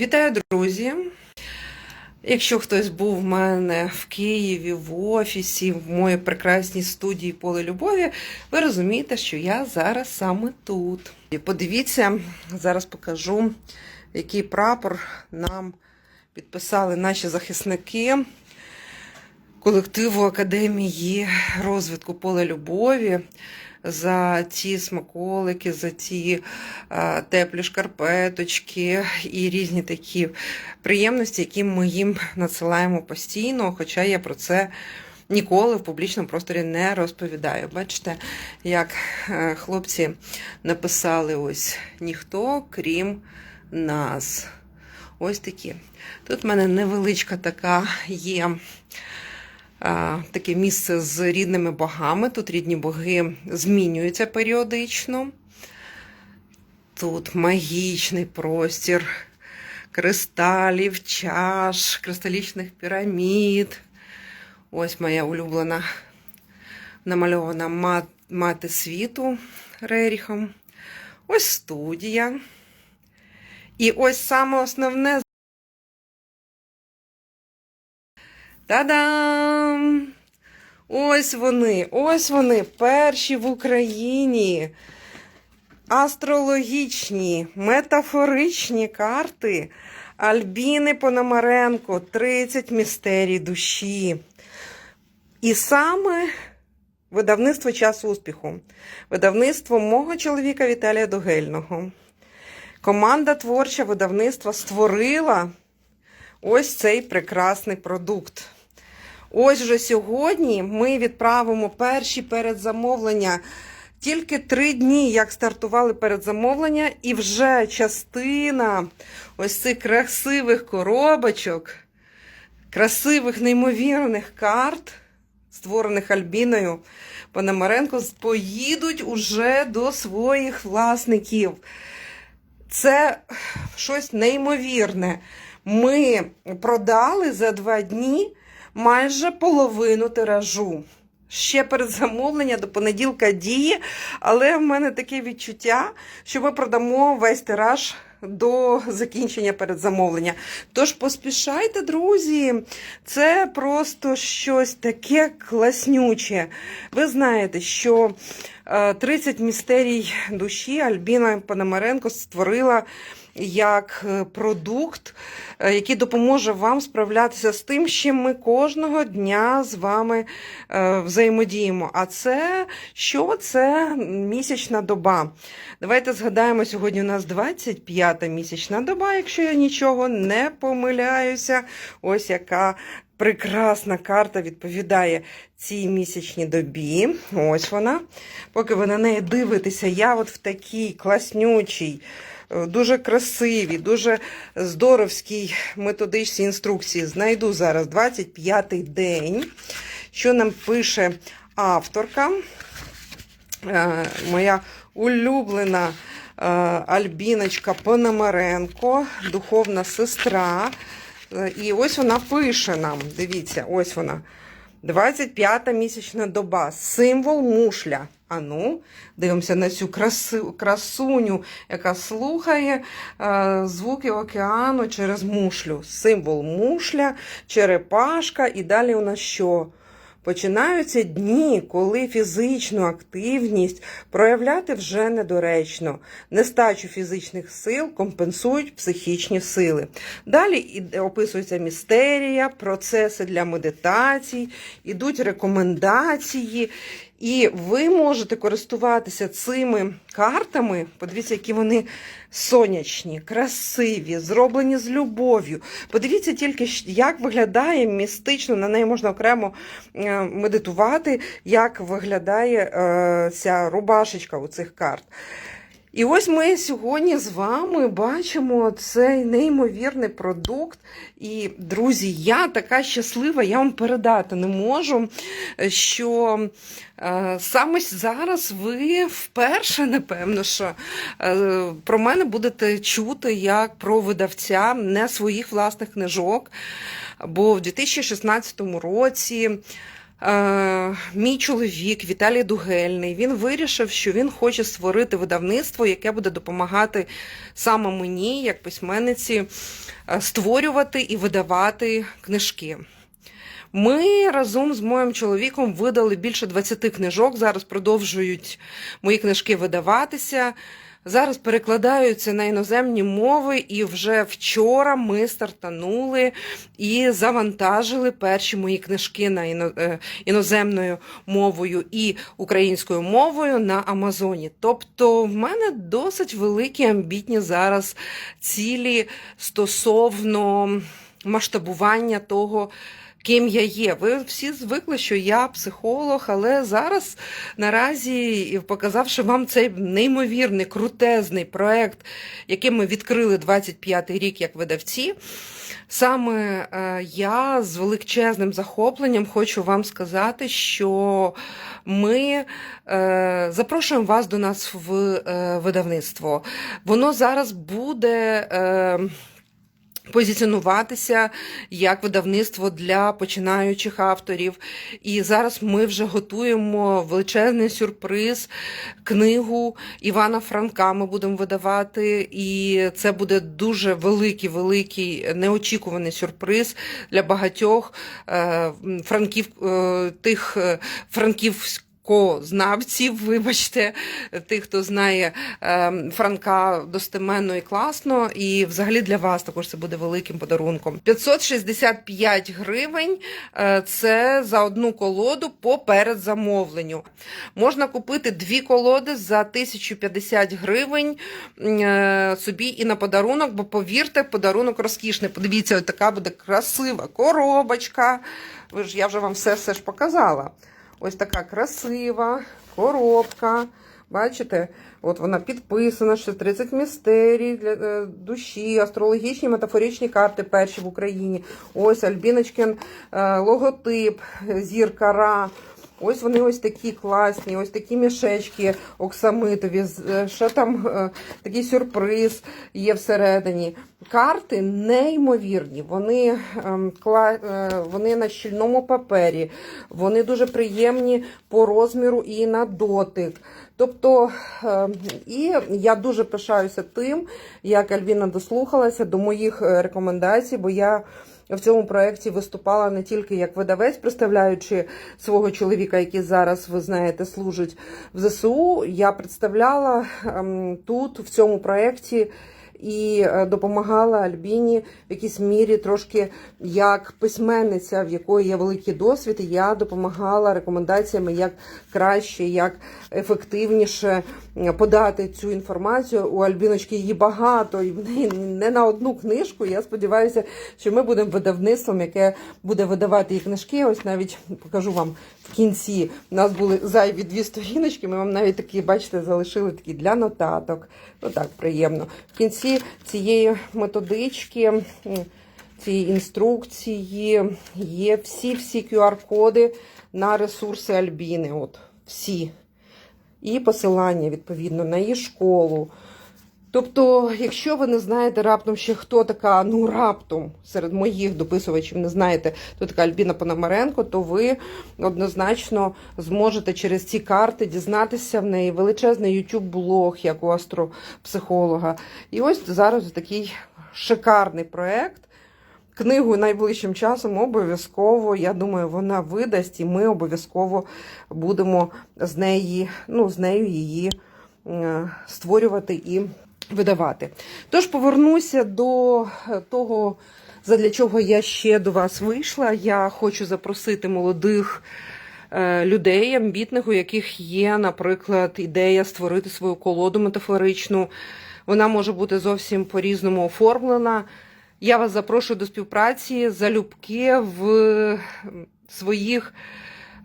Вітаю, друзі! Якщо хтось був в мене в Києві, в офісі, в моїй прекрасній студії Поле Любові, ви розумієте, що я зараз саме тут. І Подивіться, зараз покажу, який прапор нам підписали наші захисники колективу Академії розвитку Поле Любові. За ті смаколики, за ті а, теплі шкарпеточки і різні такі приємності, які ми їм надсилаємо постійно. Хоча я про це ніколи в публічному просторі не розповідаю. Бачите, як е, хлопці написали ось ніхто, крім нас. Ось такі. Тут в мене невеличка така є. Таке місце з рідними богами. Тут рідні боги змінюються періодично. Тут магічний простір кристалів, чаш, кристалічних пірамід. Ось моя улюблена намальована ма- мати світу Реріхом. Ось студія. І ось саме основне Та-дам! Ось вони, ось вони, перші в Україні. Астрологічні, метафоричні карти Альбіни Пономаренко, 30 містерій душі. І саме видавництво час успіху. Видавництво мого чоловіка Віталія Догельного. Команда творча видавництва створила ось цей прекрасний продукт. Ось вже сьогодні ми відправимо перші передзамовлення. Тільки три дні, як стартували передзамовлення, і вже частина ось цих красивих коробочок, красивих, неймовірних карт, створених Альбіною Пономаренко, поїдуть уже до своїх власників. Це щось неймовірне. Ми продали за два дні майже половину тиражу. Ще передзамовлення до понеділка діє, але в мене таке відчуття, що ми продамо весь тираж до закінчення передзамовлення. Тож поспішайте, друзі, це просто щось таке класнюче. Ви знаєте, що е, 30 містерій душі Альбіна Пономаренко створила як е, продукт, е, який допоможе вам справлятися з тим, з чим ми кожного дня з вами е, взаємодіємо. А це що? Це місячна доба. Давайте згадаємо, сьогодні у нас 25-та місячна доба, якщо я нічого не помиляюся. Ось яка. Прекрасна карта відповідає цій місячній добі. Ось вона. Поки ви на неї дивитеся, я от в такій класнючій, дуже красивій, дуже здоровській методичній інструкції знайду зараз 25-й день. Що нам пише авторка? Е, Моя улюблена е, Альбіночка Пономаренко, духовна сестра. Е, І ось вона пише нам. Дивіться, ось вона. 25-та місячна доба. Символ мушля. Ану, дивимося на цю красу, красуню, яка слухає е, звуки океану через мушлю. Символ мушля, черепашка. І далі у нас що? Починаються дні, коли фізичну активність проявляти вже недоречно. Нестачу фізичних сил компенсують психічні сили. Далі описується містерія, процеси для медитацій, ідуть рекомендації. І ви можете користуватися цими картами. Подивіться, які вони сонячні, красиві, зроблені з любов'ю. Подивіться тільки, як виглядає містично, на неї можна окремо е, медитувати, як виглядає е, ця рубашечка у цих карт. І ось ми сьогодні з вами бачимо цей неймовірний продукт. І, друзі, я така щаслива, я вам передати не можу, що е, саме зараз ви вперше, напевно, що е, про мене будете чути як про видавця не своїх власних книжок. Бо в 2016 році мій чоловік Віталій Дугельний він вирішив, що він хоче створити видавництво, яке буде допомагати саме мені, як письменниці, е, створювати і видавати книжки. Ми разом з моїм чоловіком видали більше 20 книжок. Зараз продовжують мої книжки видаватися. Зараз перекладаються на іноземні мови, і вже вчора ми стартанули і завантажили перші мої книжки на е, іноземною мовою і українською мовою на Амазоні. Тобто, в мене досить великі амбітні зараз цілі стосовно масштабування того. Ким я є. Ви всі звикли, що я психолог, але зараз наразі, показавши вам цей неймовірний, крутезний проект, який ми відкрили 25-й рік як видавці, саме е, я з величезним захопленням хочу вам сказати, що ми е, запрошуємо вас до нас в е, видавництво. Воно зараз буде. Позиціонуватися як видавництво для починаючих авторів. І зараз ми вже готуємо величезний сюрприз, книгу Івана Франка. Ми будемо видавати, і це буде дуже великий, великий неочікуваний сюрприз для багатьох е, франків е, тих е, франківських. Знавців, вибачте, тих, хто знає е, Франка достеменно і класно, і взагалі для вас також це буде великим подарунком. 565 гривень е, це за одну колоду по передзамовленню. Можна купити дві колоди за 1050 гривень е, собі і на подарунок, бо повірте, подарунок розкішний. Подивіться, така буде красива коробочка. Ви ж я вже вам все все ж показала. Ось така красива коробка. Бачите, от вона підписана, що 30 містерій для е, душі, астрологічні метафоричні карти перші в Україні. Ось Альбіночкин е, логотип, зірка Ра. Ось вони ось такі класні, ось такі мішечки оксамитові. е, там е, такий сюрприз є всередині. Карти неймовірні. Вони, ем, кла- е, вони на щільному папері, вони дуже приємні по розміру і на дотик. Тобто, е, і я дуже пишаюся тим, як Альвіна дослухалася до моїх е, рекомендацій, бо я в цьому проєкті виступала не тільки як видавець, представляючи свого чоловіка, який зараз, ви знаєте, служить в ЗСУ. Я представляла ем, тут, в цьому проєкті. І е, допомагала Альбіні в якійсь мірі трошки як письменниця, в якої є великий досвід. і Я допомагала рекомендаціями, як краще, як ефективніше подати цю інформацію. У Альбіночки її багато, і не на одну книжку. Я сподіваюся, що ми будемо видавництвом, яке буде видавати і книжки. Ось навіть покажу вам в кінці. У нас були зайві дві сторіночки. Ми вам навіть такі, бачите, залишили такі для нотаток. Ну так, приємно. В кінці цієї методички. Цієї інструкції є всі-всі QR-коди на ресурси Альбіни. От всі. І посилання, відповідно, на її школу. Тобто, якщо ви не знаєте раптом ще хто така, ну раптом серед моїх дописувачів не знаєте, хто така Альбіна Пономаренко, то ви однозначно зможете через ці карти дізнатися в неї величезний youtube блог як у астропсихолога. І ось зараз такий шикарний проект. Книгу найближчим часом обов'язково, я думаю, вона видасть, і ми обов'язково будемо з неї, ну, з нею її е, створювати і видавати. Тож повернуся до е, того, задля чого я ще до вас вийшла. Я хочу запросити молодих е, людей, амбітних, у яких є, наприклад, ідея створити свою колоду метафоричну. Вона може бути зовсім по-різному оформлена. Я вас запрошую до співпраці залюбки в своїх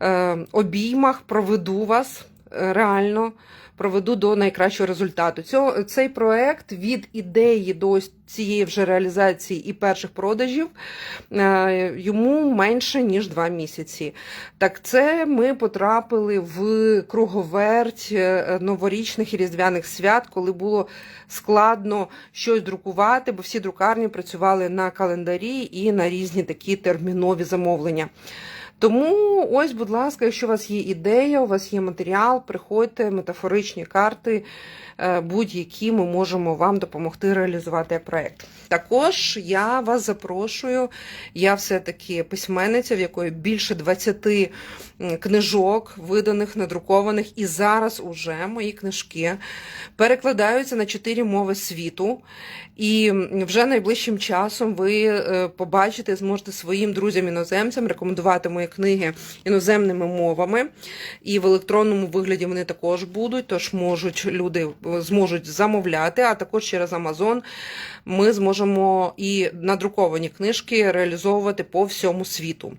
е, обіймах, проведу вас реально, проведу до найкращого результату. Цього, цей проект від ідеї до цієї вже реалізації і перших продажів е, йому менше ніж два місяці. Так, це ми потрапили в круговерть е, новорічних і різдвяних свят, коли було складно щось друкувати, бо всі друкарні працювали на календарі і на різні такі термінові замовлення. Тому ось, будь ласка, якщо у вас є ідея, у вас є матеріал, приходьте, метафоричні карти, е, будь-які ми можемо вам допомогти реалізувати як проект. Також я вас запрошую, я все-таки письменниця, в якої більше 20 книжок, виданих, надрукованих, і зараз уже мої книжки перекладаються на 4 мови світу. І вже найближчим часом ви е, побачите, зможете своїм друзям-іноземцям рекомендувати мої книги іноземними мовами. І в електронному вигляді вони також будуть, тож можуть люди зможуть замовляти, а також через Amazon ми зможемо і надруковані книжки реалізовувати по всьому світу.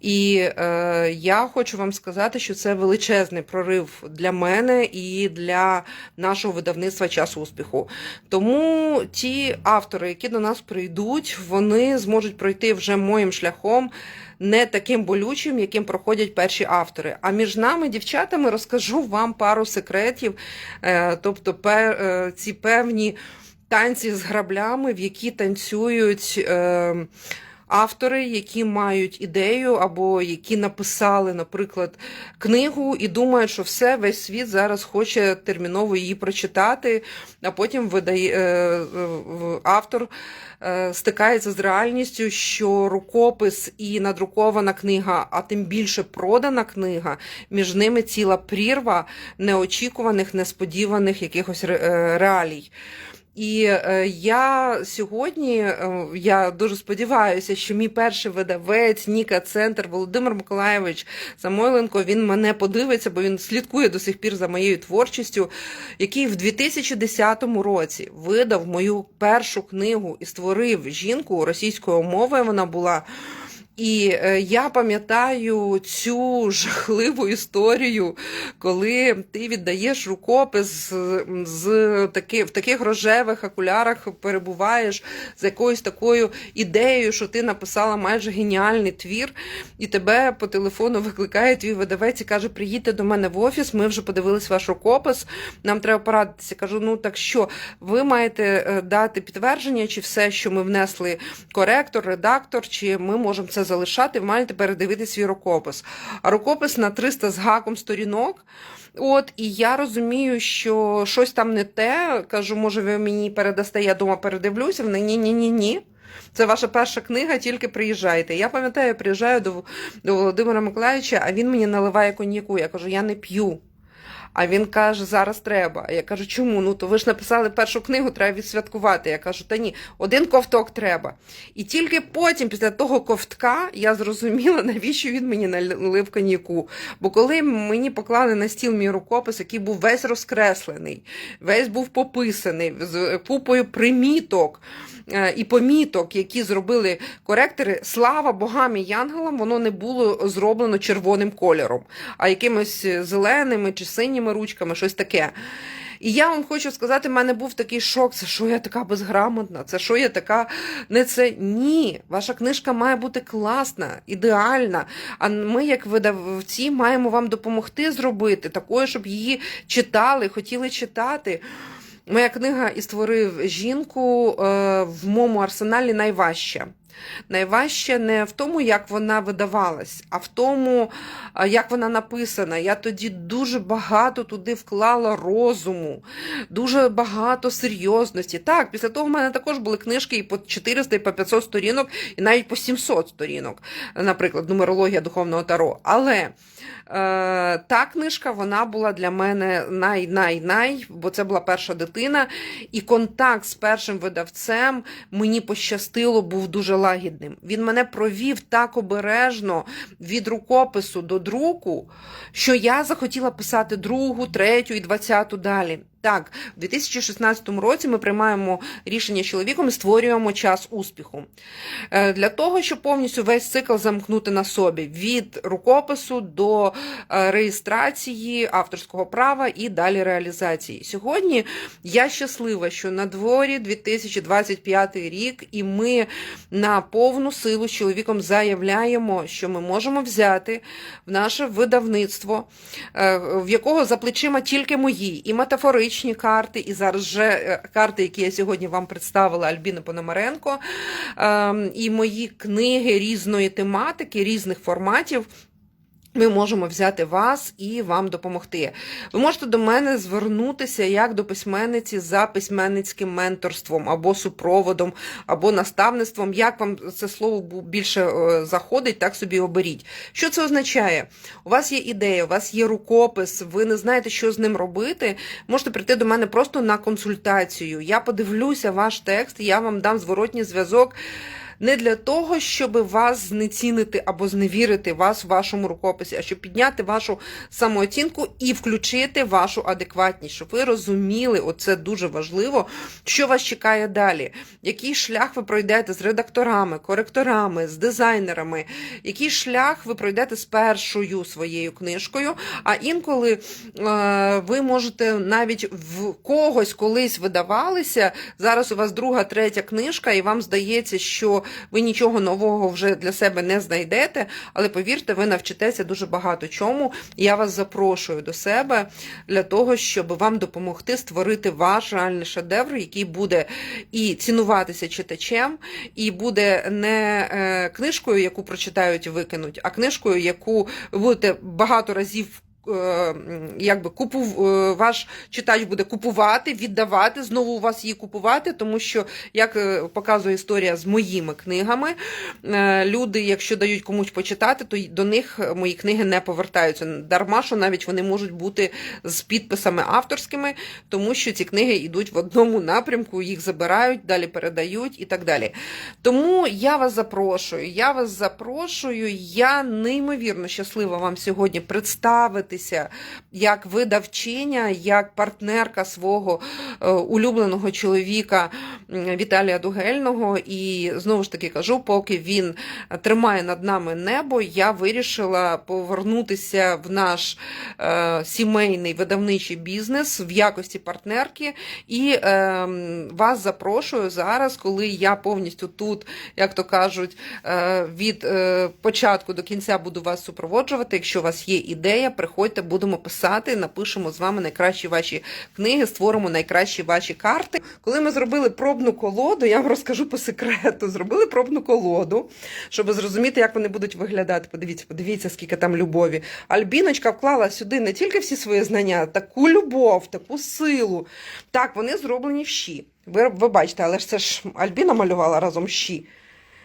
І е, я хочу вам сказати, що це величезний прорив для мене і для нашого видавництва час успіху. Тому ті автори, які до нас прийдуть, вони зможуть пройти вже моїм шляхом. Не таким болючим, яким проходять перші автори. А між нами, дівчатами, розкажу вам пару секретів, е, тобто е, ці певні танці з граблями, в які танцюють е, автори, які мають ідею або які написали, наприклад, книгу і думають, що все, весь світ зараз хоче терміново її прочитати, а потім видає е, автор е, стикається з реальністю, що рукопис і надрукована книга, а тим більше продана книга, між ними ціла прірва неочікуваних, несподіваних якихось е, реалій. І е, я сьогодні, е, я дуже сподіваюся, що мій перший видавець Ніка Центр Володимир Миколаєвич Самойленко він мене подивиться, бо він слідкує до сих пір за моєю творчістю, який в 2010 році видав мою першу книгу і створив жінку російською мовою. Вона була. І е, я пам'ятаю цю жахливу історію, коли ти віддаєш рукопис з, з таки, в таких рожевих окулярах перебуваєш з якоюсь такою ідеєю, що ти написала майже геніальний твір, і тебе по телефону викликає твій видавець і каже: Приїдьте до мене в офіс, ми вже подивились ваш рукопис, нам треба порадитися. Кажу, ну так що, ви маєте е, дати підтвердження, чи все, що ми внесли коректор, редактор, чи ми можемо це залишати, ви маєте передивити свій рукопис. А рукопис на 300 з гаком сторінок. От, і я розумію, що щось там не те. Кажу, може, ви мені передасте, я дома передивлюся. Вони ні, ні, ні, ні. Це ваша перша книга, тільки приїжджайте. Я пам'ятаю, я приїжджаю до, до Володимира Миколаївича, а він мені наливає коньяку. Я кажу, я не п'ю. А він каже, зараз треба. Я кажу, чому? Ну то ви ж написали першу книгу, треба відсвяткувати. Я кажу, та ні, один ковток треба. І тільки потім, після того ковтка, я зрозуміла, навіщо він мені налив коньяку. Бо коли мені поклали на стіл мій рукопис, який був весь розкреслений, весь був пописаний з купою приміток. е, І поміток, які зробили коректори, слава богам і янголам, воно не було зроблено червоним кольором, а якимось зеленими чи синіми ручками, щось таке. І я вам хочу сказати, в мене був такий шок. Це що я така безграмотна? Це що я така не це? Ні, ваша книжка має бути класна, ідеальна. А ми, як видавці, маємо вам допомогти зробити такою, щоб її читали, хотіли читати. Моя книга і створив жінку е, в моєму арсеналі найважча. Найважче не в тому, як вона видавалась, а в тому, як вона написана. Я тоді дуже багато туди вклала розуму, дуже багато серйозності. Так, після того в мене також були книжки і по 400, і по 500 сторінок, і навіть по 700 сторінок, наприклад, нумерологія духовного таро. Але та книжка вона була для мене най-най-най, бо це була перша дитина, і контакт з першим видавцем мені пощастило, був дуже лагідним. Він мене провів так обережно від рукопису до друку, що я захотіла писати другу, третю і двадцяту далі. Так, в 2016 році ми приймаємо рішення чоловіком і створюємо час успіху. Е, Для того, щоб повністю весь цикл замкнути на собі від рукопису до е, реєстрації авторського права і далі реалізації. Сьогодні я щаслива, що на дворі 2025 рік, і ми на повну силу з чоловіком заявляємо, що ми можемо взяти в наше видавництво, е, в якого за плечима тільки мої, і метафоричні метафоричні карти, і зараз вже е, карти, які я сьогодні вам представила, Альбіна Пономаренко, ем, і мої книги різної тематики, різних форматів. Ми можемо взяти вас і вам допомогти. Ви можете до мене звернутися як до письменниці за письменницьким менторством або супроводом, або наставництвом. Як вам це слово більше е, заходить, так собі оберіть. Що це означає? У вас є ідея, у вас є рукопис, ви не знаєте, що з ним робити. Можете прийти до мене просто на консультацію. Я подивлюся ваш текст, я вам дам зворотній зв'язок. Не для того, щоб вас знецінити або зневірити вас в вашому рукописі, а щоб підняти вашу самооцінку і включити вашу адекватність, щоб ви розуміли, оце дуже важливо, що вас чекає далі, який шлях ви пройдете з редакторами, коректорами, з дизайнерами, який шлях ви пройдете з першою своєю книжкою. А інколи е, ви можете навіть в когось колись видавалися. Зараз у вас друга, третя книжка, і вам здається, що ви нічого нового вже для себе не знайдете, але повірте, ви навчитеся дуже багато чому. Я вас запрошую до себе для того, щоб вам допомогти створити ваш реальний шедевр, який буде і цінуватися читачем, і буде не е, книжкою, яку прочитають і викинуть, а книжкою, яку будете багато разів. Е, Якби купув е, ваш читач буде купувати, віддавати, знову у вас її купувати, тому що, як е, показує історія з моїми книгами, люди, якщо дають комусь почитати, то до них мої книги не повертаються. Дарма, що навіть вони можуть бути з підписами авторськими, тому що ці книги йдуть в одному напрямку, їх забирають, далі передають і так далі. Тому я вас запрошую, я вас запрошую. Я неймовірно щаслива вам сьогодні представитися як видавчиня, як партнерка свого е, улюбленого чоловіка Віталія Дугельного. І знову ж таки кажу, поки він тримає над нами небо, я вирішила повернутися в наш е, сімейний видавничий бізнес в якості партнерки. І е, вас запрошую зараз, коли я повністю тут, як то кажуть, е, від початку до кінця буду вас супроводжувати. Якщо у вас є ідея, приходьте, будемо писати, напишемо з вами найкращі ваші книги, створимо найкращі ваші карти. Коли ми зробили пробну колоду, я вам розкажу по секрету. Зробили пробну колоду, щоб зрозуміти, як вони будуть виглядати. Подивіться, подивіться, скільки там любові. Альбіночка вклала сюди не тільки всі свої знання, таку любов, таку силу. Так, вони зроблені в щі. Ви, ви бачите, але ж це ж Альбіна малювала разом щі.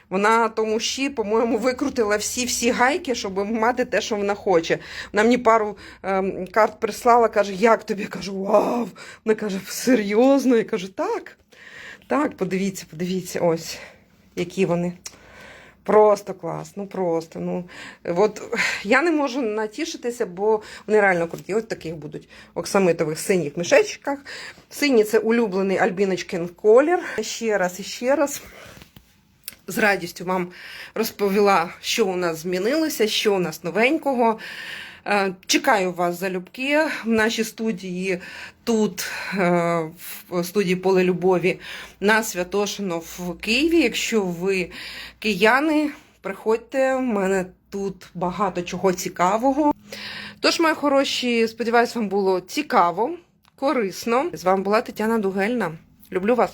Вона тому щі, по-моєму, викрутила всі-всі гайки, щоб мати те, що вона хоче. Вона мені пару ем, карт прислала, каже, як тобі? Я кажу, вау. Вона каже, серйозно? Я кажу, так. Так, подивіться, подивіться, ось, які вони. Просто клас, ну просто. Ну, от я не можу натішитися, бо вони реально круті. Ось таких будуть оксамитових синіх мішечках. Синій це улюблений Альбіночкин колір. Ще раз і ще раз. З радістю вам розповіла, що у нас змінилося, що у нас новенького. Е, Чекаю вас залюбки в нашій студії тут, е, в студії Поле Любові на Святошино в Києві. Якщо ви кияни, приходьте, в мене тут багато чого цікавого. Тож, мої хороші, сподіваюсь, вам було цікаво, корисно. З вами була Тетяна Дугельна. Люблю вас.